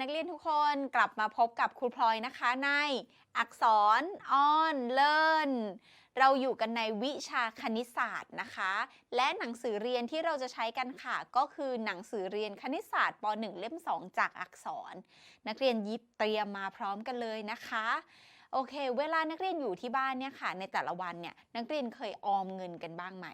นักเรียนทุกคนกลับมาพบกับครูพลอยนะคะในอักษรออนเลินเราอยู่กันในวิชาคณิตศาสตร์นะคะ และหนังสือเรียนที่เราจะใช้กันค่ะ ก็คือหนังสือเรียนคณิตศาสตร์ป .1 เล่ม 2 จากอักษร นักเรียนยิบเตรียมมาพร้อมกันเลยนะคะ โอเค เวลานักเรียนอยู่ที่บ้านเนี่ยค่ะ ในแต่ละวันเนี่ยนักเรียนเคยออมเงินกันบ้างไหม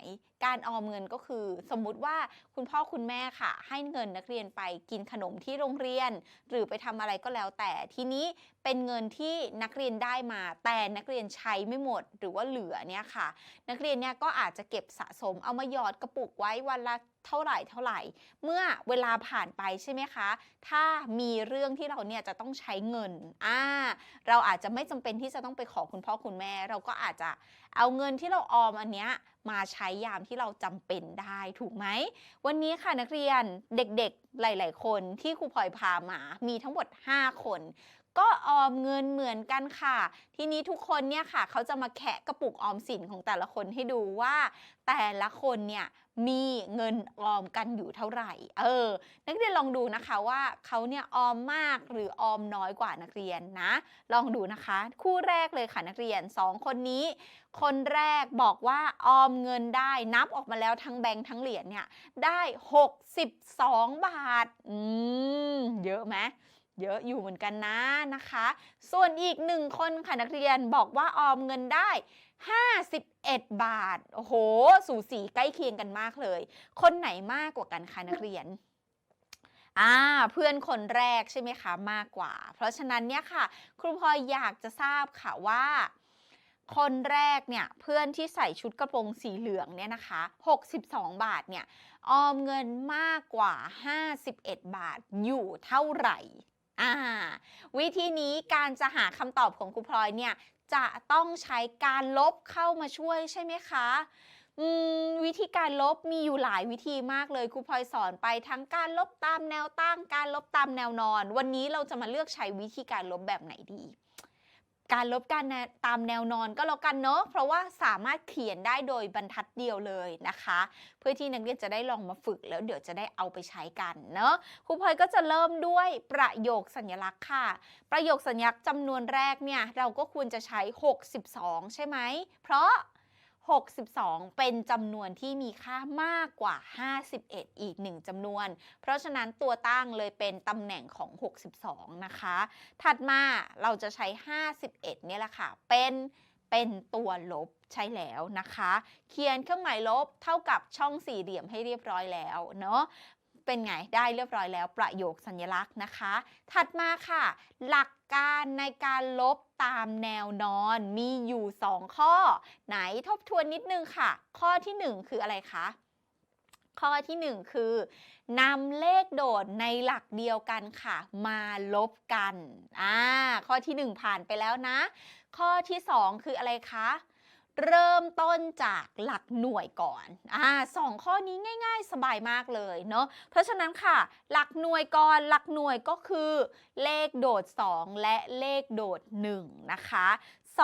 การออมเงินก็คือสมมุติว่าคุณพ่อคุณแม่ค่ะ ให้เงินนักเรียนไปกินขนมที่โรงเรียน หรือไปทำอะไรก็แล้วแต่ทีนี้เป็นเงินที่นักเรียนได้มา แต่นักเรียนใช้ไม่หมดหรือว่าเหลือเนี่ยค่ะ นักเรียนเนี่ยก็อาจจะเก็บสะสมเอามาหยอดกระปุกไว้วันละเท่าไหร่เท่าไหร่ เมื่อเวลาผ่านไปใช่ไหมคะ ถ้ามีเรื่องที่เราเนี่ยจะต้องใช้เงินอ่าเราอาจจะไม่จำเป็นที่จะต้องไปขอคุณพ่อคุณแม่ เราก็อาจจะเอาเงินที่เราออมอันเนี้ยมาใช้ยามที่เราจำเป็นได้ถูกไหม วันนี้ค่ะนักเรียนเด็กๆหลาย ๆ คนที่ครูพลอยพามามีทั้งหมด 5 คน ก็ออมเงินเหมือนกันค่ะ ทีนี้ทุกคนเนี่ยค่ะ เขาจะมาแคะกระปุกออมสินของแต่ละคนให้ดูว่า แต่ละคนเนี่ยมีเงินออมกันอยู่เท่าไหร่ เออ นักเรียนลองดูนะคะว่าเขาเนี่ยออมมากหรือออมน้อยกว่านักเรียนนะ ลองดูนะคะ คู่แรกเลยค่ะนักเรียน 2 คนนี้ คนแรกบอกว่าออมเงินได้นับออกมาแล้วทั้งแบงค์ทั้งเหรียญเนี่ยได้ 62 บาท อืม เยอะไหม เยอะอยู่เหมือนกันนะนะคะ ส่วนอีกหนึ่งคนค่ะนักเรียนบอกว่าออมเงินได้ 51 บาท โอ้โห สูสีใกล้เคียงกันมากเลย คนไหนมากกว่ากันคะนักเรียนอ่าเพื่อนคนแรกใช่ไหมคะมากกว่า เพราะฉะนั้นเนี่ยค่ะ ครูพลอยอยากจะทราบค่ะว่า คนแรกเนี่ยเพื่อนที่ใส่ชุดกระโปรงสีเหลืองเนี่ยนะคะ 62 บาทเนี่ยออมเงินมากกว่า 51 บาทอยู่เท่าไหร่ อ่า วิธีนี้การจะหาคำตอบของครูพลอยเนี่ย จะต้องใช้การลบเข้ามาช่วยใช่ไหมคะวิธีการลบมีอยู่หลายวิธีมากเลยครูพลอยสอนไปทั้งการลบตามแนวตั้ง การลบตามแนวนอน วันนี้เราจะมาเลือกใช้วิธีการลบแบบไหนดี การลบการแนตามแนวนอนก็แล้วกันเนาะเพราะว่าสามารถเขียนได้โดยบรรทัดเดียวเลยนะคะ เพื่อที่นักเรียนจะได้ลองมาฝึกแล้วเดี๋ยวจะได้เอาไปใช้กันเนาะครูพลอยก็จะเริ่มด้วยประโยคสัญลักษณ์ค่ะ ประโยคสัญลักษณ์จำนวนแรกเนี่ยเราก็ควรจะใช้ 62 ใช่ไหมเพราะ 62 เป็นจำนวนที่มีค่ามากกว่า 51 อีกหนึ่งจำนวน เพราะฉะนั้นตัวตั้งเลยเป็นตำแหน่งของ 62 นะคะ ถัดมาเราจะใช้ 51 เนี่ยแหละค่ะ เป็นเป็นตัวลบใช่แล้วนะคะ เขียนเครื่องหมายลบเท่ากับช่องสี่เหลี่ยมให้เรียบร้อยแล้วเนาะ เป็นไงได้เรียบร้อยแล้วประโยคสัญลักษณ์นะคะ ถัดมาค่ะ หลักการในการลบตามแนวนอนมีอยู่ 2 ข้อ ไหนทบทวนนิดนึงค่ะ ข้อที่ 1 คืออะไรคะข้อที่ 1 คือนำเลขโดดในหลักเดียวกันค่ะ มาลบกันอ่าข้อที่ 1 ผ่านไปแล้วนะ ข้อที่ 2 คืออะไรคะ เริ่มต้นจากหลักหน่วยก่อนอ่าสองข้อนี้ง่าย ๆ สบายมากเลยเนาะ เพราะฉะนั้นค่ะ หลักหน่วยก่อน หลักหน่วยก็คือ เลขโดด 2 และเลขโดด 1 นะคะ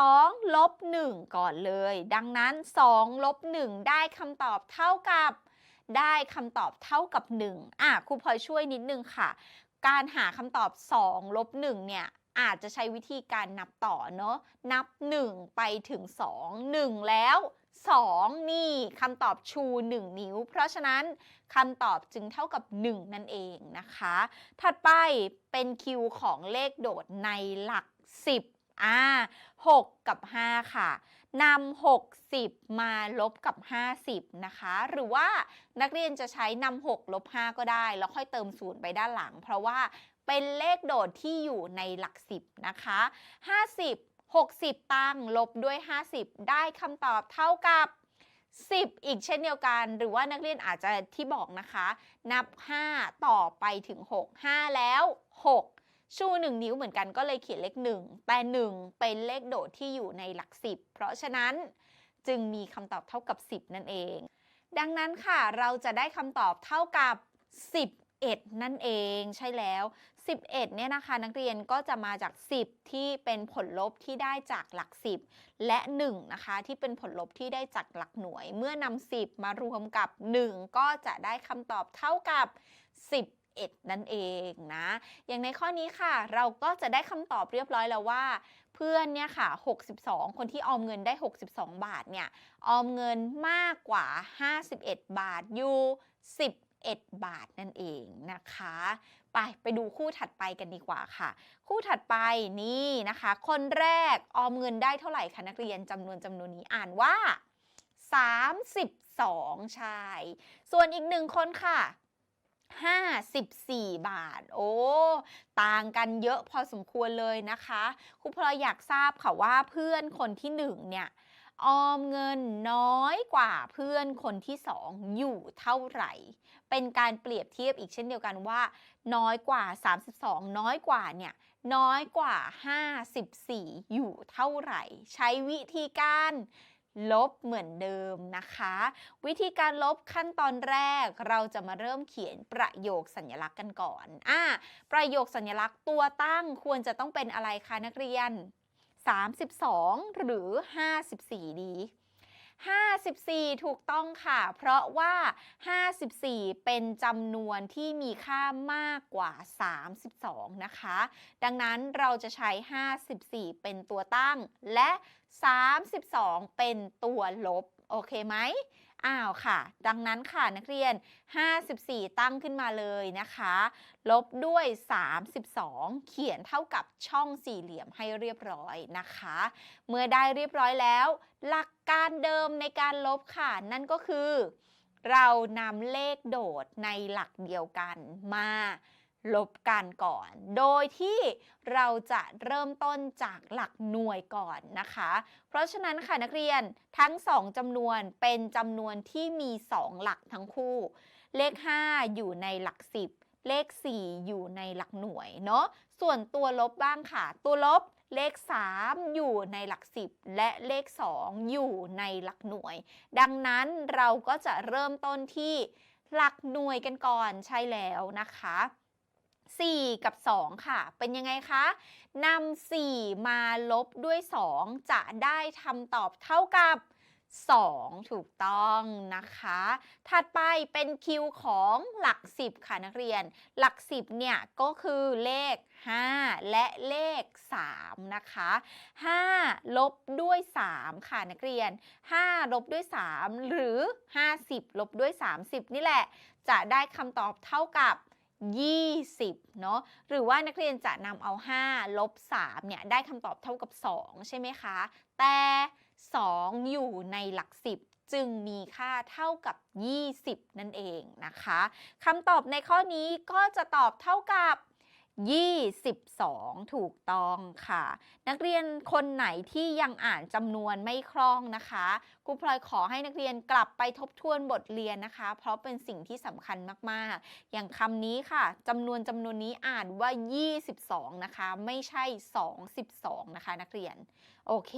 2ลบ1ก่อนเลย ดังนั้น2ลบ1ได้คำตอบเท่ากับ ได้คำตอบเท่ากับ 1 อะครูพลอยช่วยนิดนึงค่ะ การหาคำตอบ2ลบ1เนี่ย อาจจะใช้วิธีการนับต่อเนาะนับ 1 ไปถึง 2 1 แล้ว 2 นี่คำตอบชู 1 นิ้ว เพราะฉะนั้นคำตอบจึงเท่ากับ 1 นั่นเองนะคะ ถัดไปเป็นคิวของเลขโดดในหลัก 10อ่า6กับ 5 ค่ะนำ60 มาลบกับ 50 นะคะ หรือว่านักเรียนจะใช้นำ6ลบ 5 ก็ได้ แล้วค่อยเติมศูนย์ไปด้านหลัง เพราะว่า เป็นเลขโดดที่อยู่ในหลัก10นะคะ 50 60 ตั้งลบด้วย 50 ได้คำตอบเท่ากับ 10 อีกเช่นเดียวกัน หรือว่านักเรียนอาจจะที่บอกนะคะ นับ 5 ต่อไปถึง 6 5 แล้ว 6 ชู 1 นิ้วเหมือนกันก็เลยเขียนเลข 1 แต่ 1 เป็นเลขโดดที่อยู่ในหลัก 10 เพราะฉะนั้นจึงมีคำตอบเท่ากับ 10 นั่นเอง ดังนั้นค่ะเราจะได้คำตอบเท่ากับ11นั่นเองใช่แล้ว 11เนี่ยนะคะนักเรียนก็จะมาจาก 10 ที่เป็นผลลบที่ได้จากหลัก 10 และ 1 นะคะ ที่เป็นผลลบที่ได้จากหลักหน่วย เมื่อนำ10 มารวมกับ 1 ก็จะได้คำตอบเท่ากับ 11 นั่นเองนะ อย่างในข้อนี้ค่ะ เราก็จะได้คำตอบเรียบร้อยแล้วว่าเพื่อนเนี่ยค่ะ 62 คนที่ออมเงินได้ 62 บาทเนี่ย ออมเงินมากกว่า 51 บาทอยู่11บาทนั่นเองนะคะ ไปไปดูคู่ถัดไปกันดีกว่าค่ะ คู่ถัดไปนี่นะคะ คนแรกออมเงินได้เท่าไหร่คะนักเรียนจำนวนจำนวนนี้อ่านว่า 32ใช่ส่วนอีกหนึ่งคนค่ะ54 บาท โอ้ ต่างกันเยอะพอสมควรเลยนะคะ ครูพลอยอยากทราบค่ะว่าเพื่อนคนที่หนึ่งเนี่ย ออมเงินน้อยกว่าเพื่อนคนที่สองอยู่เท่าไหร่ เป็นการเปรียบเทียบอีกเช่นเดียวกันว่า น้อยกว่า 32 น้อยกว่าเนี่ยน้อยกว่า 54 อยู่เท่าไหร่ ใช้วิธีการลบเหมือนเดิมนะคะ วิธีการลบขั้นตอนแรกเราจะมาเริ่มเขียนประโยคสัญลักษณ์กันก่อนอ่าประโยคสัญลักษณ์ตัวตั้งควรจะต้องเป็นอะไรคะนักเรียน 32 หรือ 54 ดี 54 ถูกต้องค่ะ เพราะว่า 54 เป็นจำนวนที่มีค่ามากกว่า 32 นะคะ ดังนั้นเราจะใช้ 54 เป็นตัวตั้งและ 32 เป็นตัวลบ โอเคไหม อ้าวค่ะ ดังนั้นค่ะนักเรียน 54 ตั้งขึ้นมาเลยนะคะ ลบด้วย 32 เขียนเท่ากับช่องสี่เหลี่ยมให้เรียบร้อยนะคะ เมื่อได้เรียบร้อยแล้ว หลักการเดิมในการลบค่ะ นั่นก็คือ เรานำเลขโดดในหลักเดียวกันมา ลบกันก่อน โดยที่เราจะเริ่มต้นจากหลักหน่วยก่อนนะคะ เพราะฉะนั้นค่ะนักเรียนทั้ง 2จำนวนเป็นจำนวนที่มี 2 หลักทั้งคู่ เลข 5 อยู่ในหลัก 10 เลข 4 อยู่ในหลักหน่วยเนาะ ส่วนตัวลบบ้างค่ะ ตัวลบเลข 3 อยู่ในหลัก 10 และเลข 2 อยู่ในหลักหน่วย ดังนั้นเราก็จะเริ่มต้นที่หลักหน่วยกันก่อนใช่แล้วนะคะ 4 กับ 2 ค่ะ เป็นยังไงคะนำ4 มาลบด้วย 2 จะได้คำตอบเท่ากับ 2 ถูกต้องนะคะ ถัดไปเป็นคิวของหลัก 10 ค่ะนักเรียน หลัก 10 เนี่ยก็คือเลข 5 และเลข 3 นะคะ 5 ลบด้วย 3 ค่ะนักเรียน 5 ลบด้วย 3 หรือ 50 ลบด้วย 30 นี่แหละ จะได้คำตอบเท่ากับ 20 เนาะหรือว่านักเรียนจะนำเอา 5 ลบ 3 เนี่ย ได้คำตอบเท่ากับ 2 ใช่ไหมคะ แต่ 2 อยู่ในหลัก 10 จึงมีค่าเท่ากับ 20 นั่นเองนะคะคำตอบในข้อนี้ก็จะตอบเท่ากับ 22 ถูกต้องค่ะ นักเรียนคนไหนที่ยังอ่านจำนวนไม่คล่องนะคะครูพลอยขอให้นักเรียนกลับไปทบทวนบทเรียนนะคะ เพราะเป็นสิ่งที่สำคัญมากๆ อย่างคำนี้ค่ะจำนวนจำนวนนี้อ่านว่า 22 นะคะ ไม่ใช่ 22 นะคะ นักเรียน โอเค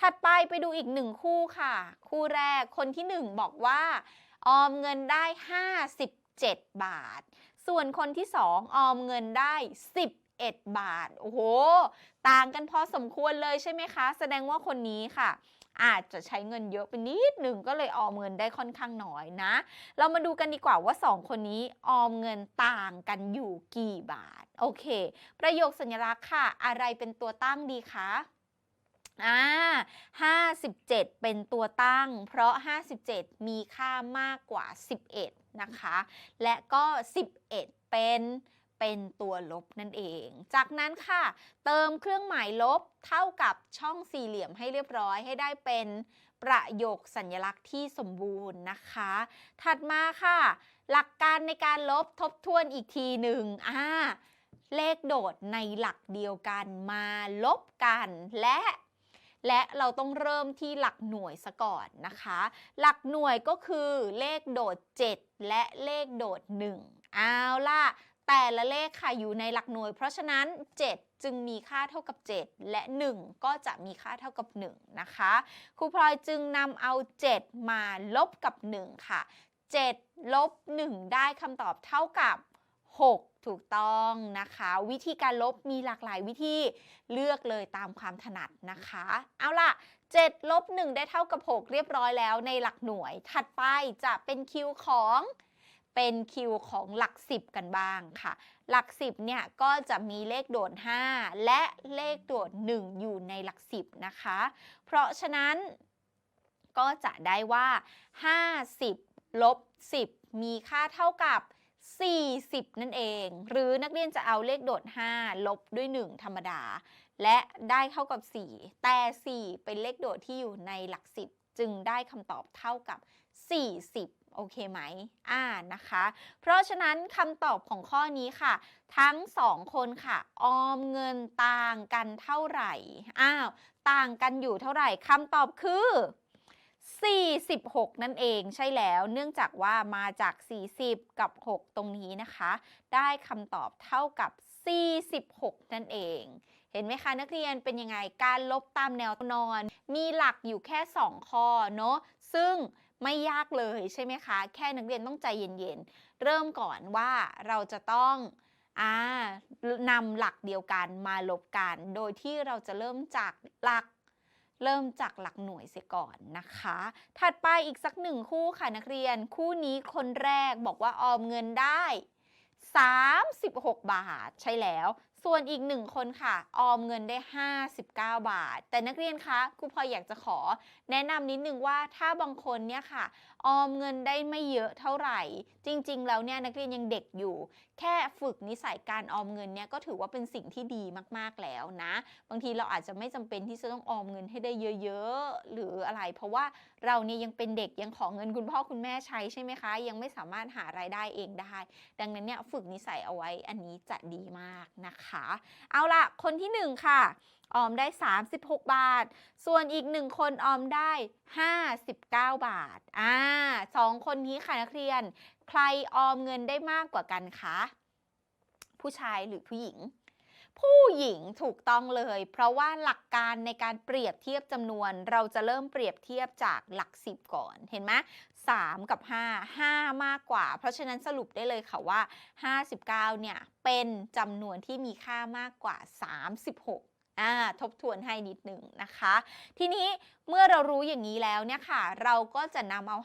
ถัดไปไปดูอีกหนึ่งคู่ค่ะ คู่แรกคนที่ 1 บอกว่า ออมเงินได้ 57 บาท ส่วนคนที่2ออมเงินได้ 11 บาท โอ้โห ต่างกันพอสมควรเลยใช่ไหมคะ แสดงว่าคนนี้ค่ะ อาจจะใช้เงินเยอะไปนิดหนึ่งก็เลยออมเงินได้ค่อนข้างน้อยนะ เรามาดูกันดีกว่าว่า 2 คนนี้ออมเงินต่างกันอยู่กี่บาท โอเค ประโยคสัญลักษณ์ค่ะ อะไรเป็นตัวตั้งดีคะ อ่า57 เป็นตัวตั้ง เพราะ 57 มีค่ามากกว่า 11 นะคะ และก็ 11 เป็นเป็นตัวลบนั่นเอง จากนั้นค่ะ เติมเครื่องหมายลบเท่ากับช่องสี่เหลี่ยมให้เรียบร้อยให้ได้เป็นประโยคสัญลักษณ์ที่สมบูรณ์นะคะ ถัดมาค่ะ หลักการในการลบทบทวนอีกทีหนึ่งอ่าเลขโดดในหลักเดียวกันมาลบกันและ และเราต้องเริ่มที่หลักหน่วยซะก่อนนะคะ หลักหน่วยก็คือเลขโดด 7 และเลขโดด 1 เอาล่ะ แต่ละเลขค่ะอยู่ในหลักหน่วย เพราะฉะนั้น 7 จึงมีค่าเท่ากับ 7 และ 1 ก็จะมีค่าเท่ากับ 1 นะคะครูพลอยจึงนำเอา 7 มาลบกับ 1 ค่ะ 7 ลบ 1 ได้คำตอบเท่ากับ 6 ถูกต้องนะคะ วิธีการลบมีหลากหลายวิธีเลือกเลยตามความถนัดนะคะ เอาล่ะ7ลบ1ได้เท่ากับ 6 เรียบร้อยแล้วในหลักหน่วย ถัดไปจะเป็นคิวของเป็นคิวของหลัก 10 กันบ้างค่ะ หลัก 10เนี่ยก็จะมีเลขโดด 5 และเลขโดด 1 อยู่ในหลัก 10 นะคะ เพราะฉะนั้นก็จะได้ว่า 50ลบ10 มีค่าเท่ากับ 40 นั่นเอง หรือนักเรียนจะเอาเลขโดด 5 ลบด้วย 1 ธรรมดา และได้เท่ากับ 4 แต่ 4 เป็นเลขโดดที่อยู่ในหลัก 10 จึงได้คำตอบเท่ากับ 40โอเคไหม อ่า นะคะ เพราะฉะนั้นคำตอบของข้อนี้ค่ะ ทั้ง2คนค่ะ ออมเงินต่างกันเท่าไหร่ อ้าว ต่างกันอยู่เท่าไหร่ คำตอบคือ 46 นั่นเองใช่แล้ว เนื่องจากว่ามาจาก 40 กับ 6 ตรงนี้นะคะ ได้คำตอบเท่ากับ 46 นั่นเอง เห็นไหมคะนักเรียนเป็นยังไงการลบตามแนวนอน มีหลักอยู่แค่ 2 ข้อเนาะซึ่งไม่ยากเลยใช่ไหมคะ แค่นักเรียนต้องใจเย็นๆ เริ่มก่อนว่าเราจะต้องอนำหลักเดียวกันมาลบกัน โดยที่เราจะเริ่มจากหลัก เริ่มจากหลักหน่วยเสียก่อนนะคะ ถัดไปอีกสักหนึ่งคู่ค่ะนักเรียน คู่นี้คนแรกบอกว่าออมเงินได้ 36 บาท ใช่แล้วส่วนอีกหนึ่งคนค่ะ ออมเงินได้ 59 บาท แต่นักเรียนคะครูพลอยอยากจะขอ แนะนำนิดนึงว่าถ้าบางคนเนี่ยค่ะ ออมเงินได้ไม่เยอะเท่าไหร่ จริง ๆ แล้วเนี่ยนักเรียนยังเด็กอยู่ แค่ฝึกนิสัยการออมเงินเนี่ยก็ถือว่าเป็นสิ่งที่ดีมากๆแล้วนะ บางทีเราอาจจะไม่จำเป็นที่จะต้องออมเงินให้ได้เยอะๆหรืออะไร เพราะว่าเราเนี่ยยังเป็นเด็กยังขอเงินคุณพ่อคุณแม่ใช้ใช่ไหมคะ ยังไม่สามารถหารายได้เองได้ ดังนั้นเนี่ยฝึกนิสัยเอาไว้อันนี้จะดีมากนะคะเอาละคนที่หนึ่งค่ะ ออมได้ 36 บาท ส่วนอีกหนึ่งคนออมได้ 59 บาท อ่าสองคนนี้ค่ะนักเรียน ใครออมเงินได้มากกว่ากันคะ ผู้ชายหรือผู้หญิงผู้หญิงถูกต้องเลย เพราะว่าหลักการในการเปรียบเทียบจำนวน เราจะเริ่มเปรียบเทียบจากหลัก10ก่อนเห็นไหม 3 กับ 5 5 มากกว่า เพราะฉะนั้นสรุปได้เลยค่ะว่า 59 เนี่ย เป็นจำนวนที่มีค่ามากกว่า 36อ่าทบทวนให้นิดหนึ่งนะคะ ทีนี้เมื่อเรารู้อย่างนี้แล้วเนี่ยค่ะ เราก็จะนำเอา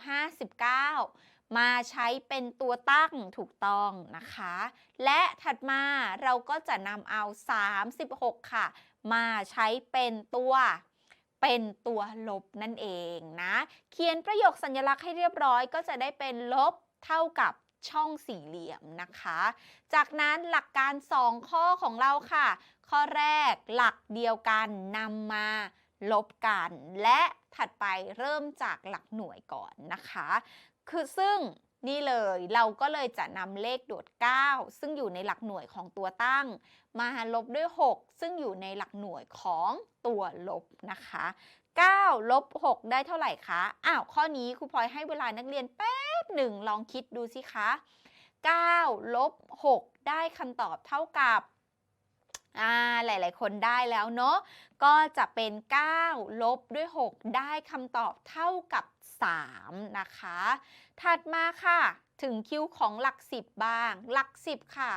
59 มาใช้เป็นตัวตั้งถูกต้องนะคะ และถัดมาเราก็จะนำเอา 36 ค่ะ มาใช้เป็นตัว เป็นตัวลบนั่นเองนะ เขียนประโยคสัญลักษณ์ให้เรียบร้อยก็จะได้เป็นลบเท่ากับช่องสี่เหลี่ยมนะคะ จากนั้นหลักการ 2 ข้อของเราค่ะ ข้อแรกหลักเดียวกันนำมาลบกัน และถัดไปเริ่มจากหลักหน่วยก่อนนะคะ คือซึ่ง นี่เลยเราก็เลยจะนำเลขโดด 9 ซึ่งอยู่ในหลักหน่วยของตัวตั้ง มาลบด้วย 6 ซึ่งอยู่ในหลักหน่วยของตัวลบนะคะ9ลบ6ได้เท่าไหร่คะ อ้าว ข้อนี้ครูพลอยให้เวลานักเรียนแป๊บหนึ่งลองคิดดูสิคะ9ลบ6ได้คำตอบเท่ากับอ่าหลาย ๆ คนได้แล้วเนาะ ก็จะเป็น9ลบด้วย 6 ได้คำตอบเท่ากับ 3 นะคะ ถัดมาค่ะ ถึงคิวของหลัก 10 บ้าง หลัก 10 ค่ะ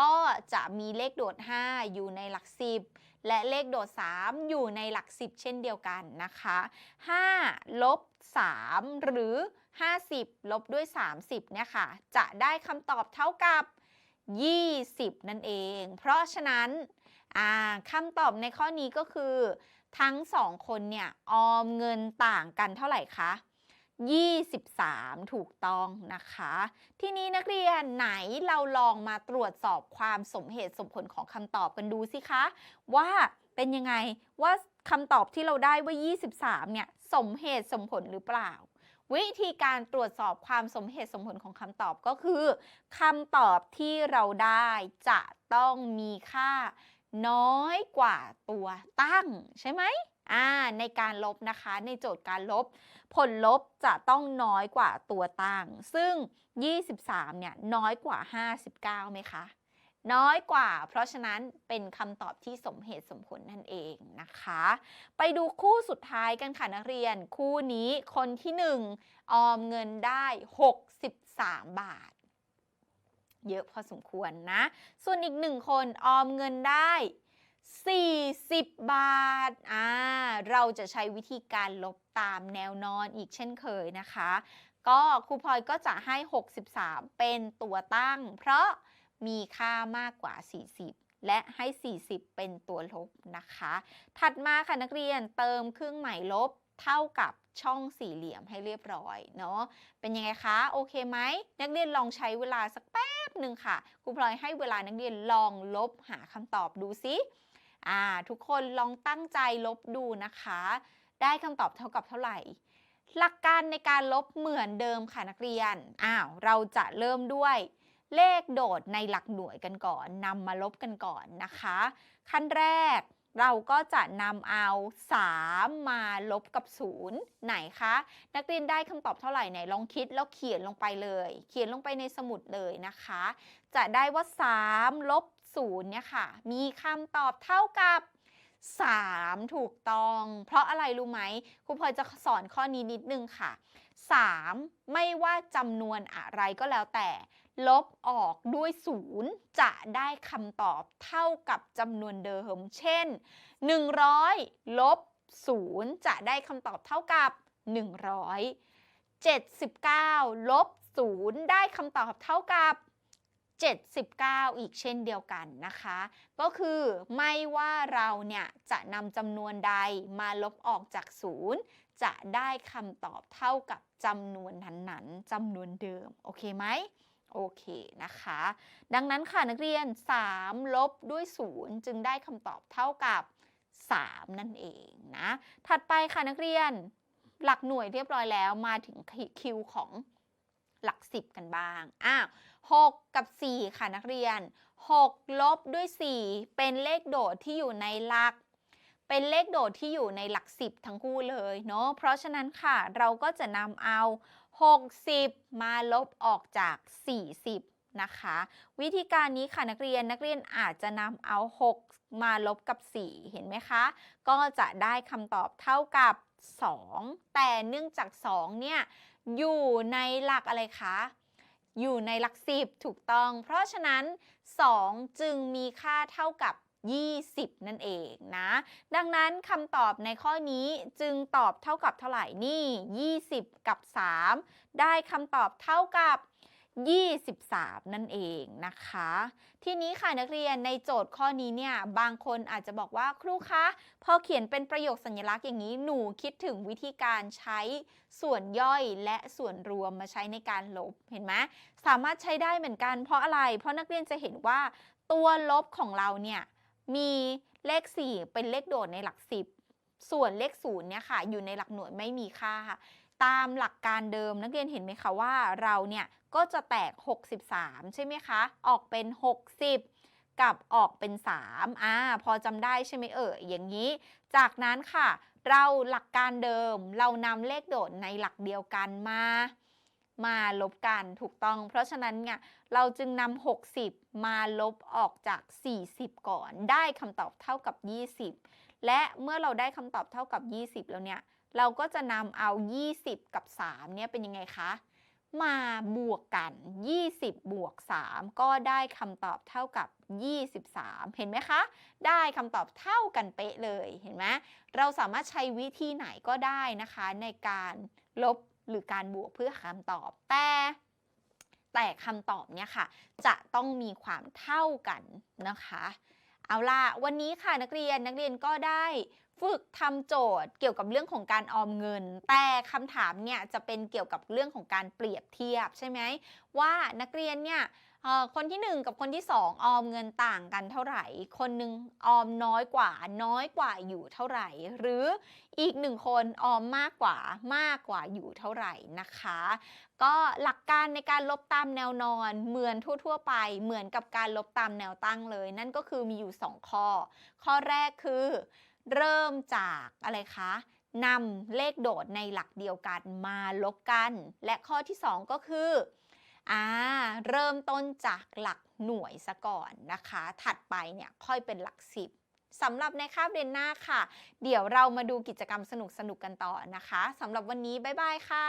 ก็จะมีเลขโดด 5 อยู่ในหลัก 10 และเลขโดด 3 อยู่ในหลัก 10 เช่นเดียวกันนะคะ5ลบ3 หรือ 50 ลบด้วย 30 เนี่ยค่ะ จะได้คำตอบเท่ากับ 20 นั่นเอง เพราะฉะนั้นคำตอบในข้อนี้ก็คือ ทั้งสองคนเนี่ย ออมเงินต่างกันเท่าไหร่คะ 23 ถูกต้องนะคะ ทีนี้นักเรียนไหนเราลองมาตรวจสอบความสมเหตุสมผลของคำตอบกันดูสิคะ ว่าเป็นยังไงว่าคำตอบที่เราได้ว่า 23 เนี่ย สมเหตุสมผลหรือเปล่า วิธีการตรวจสอบความสมเหตุสมผลของคำตอบก็คือคำตอบที่เราได้จะต้องมีค่าน้อยกว่าตัวตั้งใช่ไหม อ่าในการลบนะคะในโจทย์การลบ ผลลบจะต้องน้อยกว่าตัวตั้ง ซึ่ง 23 เนี่ยน้อยกว่า 59ไหมคะ น้อยกว่า เพราะฉะนั้นเป็นคำตอบที่สมเหตุสมผลนั่นเองนะคะ ไปดูคู่สุดท้ายกันค่ะนักเรียน คู่นี้คนที่ 1 ออมเงินได้ 63 บาท เยอะพอสมควรนะ ส่วนอีกหนึ่งคนออมเงินได้ 40 บาท อ่า เราจะใช้วิธีการลบตามแนวนอนอีกเช่นเคยนะคะ ก็ครูพลอยก็จะให้ 63 เป็นตัวตั้ง เพราะมีค่ามากกว่า 40 และให้ 40 เป็นตัวลบนะคะ ถัดมาค่ะนักเรียนเติมเครื่องหมายลบเท่ากับช่องสี่เหลี่ยมให้เรียบร้อยเนาะ เป็นยังไงคะ โอเคไหม นักเรียนลองใช้เวลาสักแป๊บหนึ่งค่ะ ครูพลอยให้เวลานักเรียนลองลบหาคำตอบดูซิ อ่าทุกคนลองตั้งใจลบดูนะคะ ได้คำตอบเท่ากับเท่าไหร่ หลักการในการลบเหมือนเดิมค่ะนักเรียนอ้าวเราจะเริ่มด้วยเลขโดดในหลักหน่วยกันก่อนนำมาลบกันก่อนนะคะ ขั้นแรกเราก็จะนำเอา 3 มาลบกับ 0 ไหนคะ นักเรียนได้คำตอบเท่าไหร่ไหนลองคิดแล้วเขียนลงไปเลย เขียนลงไปในสมุดเลยนะคะ จะได้ว่า 3 ลบ 0เนี่ยค่ะ มีคำตอบเท่ากับ 3 ถูกต้อง เพราะอะไรรู้ไหมครูพลอยจะสอนข้อนี้นิดนึงค่ะ 3 ไม่ว่าจำนวนอะไรก็แล้วแต่ ลบออกด้วย0จะได้คำตอบเท่ากับจำนวนเดิม เช่น 100 ลบ0จะได้คำตอบเท่ากับ 100 79 ลบ0ได้คำตอบเท่ากับ 79 อีกเช่นเดียวกันนะคะ ก็คือไม่ว่าเราเนี่ยจะนำจำนวนใดมาลบออกจาก0จะได้คำตอบเท่ากับจำนวนนั้นๆจำนวนเดิม โอเคไหมโอเคนะคะ ดังนั้นค่ะนักเรียน 3 ลบด้วย 0 จึงได้คำตอบเท่ากับ 3 นั่นเองนะ ถัดไปค่ะนักเรียน หลักหน่วยเรียบร้อยแล้วมาถึงคิวของหลัก 10 กันบ้าง อ้าว 6 กับ 4 ค่ะนักเรียน 6 ลบด้วย 4 เป็นเลขโดดที่อยู่ในหลัก เป็นเลขโดดที่อยู่ในหลัก 10 ทั้งคู่เลยเนาะ เพราะฉะนั้นค่ะเราก็จะนำเอา 60 มาลบออกจาก 40 นะคะ วิธีการนี้ค่ะนักเรียนนักเรียนอาจจะนำเอา 6 มาลบกับ 4 เห็นไหมคะ ก็จะได้คำตอบเท่ากับ 2 แต่เนื่องจาก 2 เนี่ยอยู่ในหลักอะไรคะ อยู่ในหลักสิบถูกต้อง เพราะฉะนั้น 2 จึงมีค่าเท่ากับ 20 นั่นเองนะ ดังนั้นคำตอบในข้อนี้จึงตอบเท่ากับเท่าไหร่นี่ 20 กับ 3 ได้คำตอบเท่ากับ 23 นั่นเองนะคะ ทีนี้ค่ะนักเรียนในโจทย์ข้อนี้เนี่ยบางคนอาจจะบอกว่าครูคะพอเขียนเป็นประโยคสัญลักษณ์อย่างนี้หนูคิดถึงวิธีการใช้ส่วนย่อยและส่วนรวมมาใช้ในการลบเห็นไหมสามารถใช้ได้เหมือนกันเพราะอะไร เพราะนักเรียนจะเห็นว่าตัวลบของเราเนี่ยมีเลข 4 เป็นเลขโดดในหลัก 10 ส่วนเลข0เนี่ยค่ะอยู่ในหลักหน่วยไม่มีค่าค่ะ ตามหลักการเดิมนักเรียนเห็นไหมคะว่าเราเนี่ยก็จะแตก 63 ใช่ไหมคะ ออกเป็น 60 กับออกเป็น3อ่าพอจำได้ใช่ไหมเอ่ยอย่างนี้ จากนั้นค่ะ เราหลักการเดิมเรานำเลขโดดในหลักเดียวกันมา มาลบกันถูกต้อง เพราะฉะนั้นเนี่ยเราจึงนำ60 มาลบออกจาก 40 ก่อน ได้คำตอบเท่ากับ 20 และเมื่อเราได้คำตอบเท่ากับ 20 แล้วเนี่ย เราก็จะนำเอา 20 กับ 3 เนี่ยเป็นยังไงคะ มาบวกกัน 20 บวก 3 ก็ได้คำตอบเท่ากับ 23 เห็นไหมคะ ได้คำตอบเท่ากันเป๊ะเลย เห็นไหมเราสามารถใช้วิธีไหนก็ได้นะคะ ในการลบหรือการบวกเพื่อคำตอบ แต่แต่คำตอบเนี่ยค่ะ จะต้องมีความเท่ากันนะคะ เอาล่ะ วันนี้ค่ะนักเรียนนักเรียนก็ได้ ฝึกทำโจทย์เกี่ยวกับเรื่องของการออมเงิน แต่คำถามเนี่ยจะเป็นเกี่ยวกับเรื่องของการเปรียบเทียบใช่ไหมว่านักเรียนเนี่ยคนที่ 1 กับคนที่ 2 ออมเงินต่างกันเท่าไหร่ คนหนึ่งออมน้อยกว่าน้อยกว่าอยู่เท่าไหร่ หรืออีกหนึ่งคนออมมากกว่ามากกว่าอยู่เท่าไหร่นะคะ ก็หลักการในการลบตามแนวนอนเหมือนทั่ว ๆ ไป เหมือนกับการลบตามแนวตั้งเลย นั่นก็คือมีอยู่ 2 ข้อ ข้อแรกคือ เริ่มจากอะไรคะนำเลขโดดในหลักเดียวกันมาลบกัน และข้อที่ 2 ก็คืออ่าเริ่มต้นจากหลักหน่วยซะก่อนนะคะ ถัดไปเนี่ยค่อยเป็นหลัก 10สำหรับในคาบเรียนหน้าค่ะ เดี๋ยวเรามาดูกิจกรรมสนุกๆกันต่อนะคะสำหรับวันนี้ บ๊ายบายค่ะ